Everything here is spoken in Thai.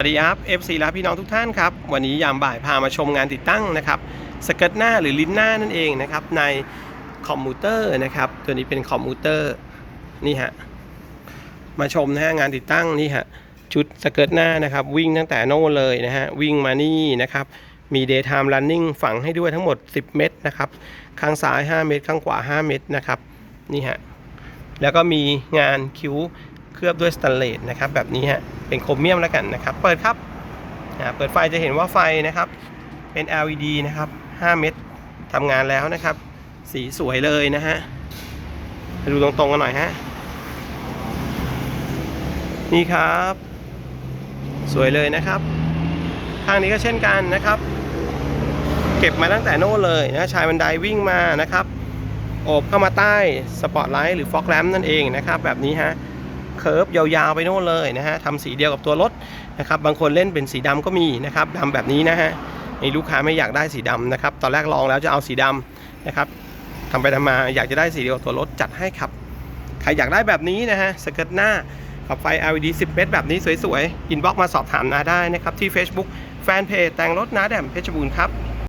สวัสดีครับ FC และพี่น้องทุกท่านครับ วันนี้ยามบ่ายพามาชมงานติดตั้งนะครับสเกิร์ตหน้าหรือลิ้นหน้านั่นเองนะครับในคอมพิวเตอร์นะครับตัวนี้เป็นคอมพิวเตอร์นี่ฮะมาชมนะฮะงานติดตั้งนี่ฮะชุดสเกิร์ตหน้านะครับวิ่งตั้งแต่โน่นเลยนะฮะวิ่งมานี่นะครับมี daytime running ฝังให้ด้วยทั้งหมด 10 เม็ดนะครับข้างซ้าย 5 เม็ดข้างขวา 5 เม็ดนะครับนี่ฮะแล้วก็มีงานคิ้ว เคลือบด้วยสแตนเลสนะครับแบบนี้ฮะเป็นโครเมียมแล้วกันนะครับ เปิดครับเปิดไฟจะเห็นว่าไฟนะครับเป็น LED นะครับ 5 เม็ดทำงานแล้วนะครับ สีสวยเลยนะฮะดูตรงๆกันหน่อยฮะนี่ครับ สวยเลยนะครับข้างนี้ก็เช่นกันนะครับ เก็บมาตั้งแต่โน่เลยนะชายบันไดวิ่งมานะครับโอบเข้ามาใต้สปอตไลท์หรือฟอกแลมนั่นเองนะครับ แบบนี้ฮะ เคิร์ฟยาวๆไปโน่นเลยนะฮะทำสีเดียวกับตัวรถนะครับบางคนเล่นเป็นสีดำก็มีนะครับดำแบบนี้นะฮะมีลูกค้าไม่อยากได้สีดำนะครับตอนแรกลองแล้วจะเอาสีดำนะครับทำไปทำมาอยากจะได้สีเดียวกับตัวรถจัดให้ครับใครอยากได้แบบนี้นะฮะสเกิร์ตหน้ากับไฟ LED 10 เมตรแบบนี้สวยๆ อินบ็อกมาสอบถามนาได้นะครับ ที่ Facebook แฟนเพจแต่งรถนาแดมเพชรบูรณ์ครับ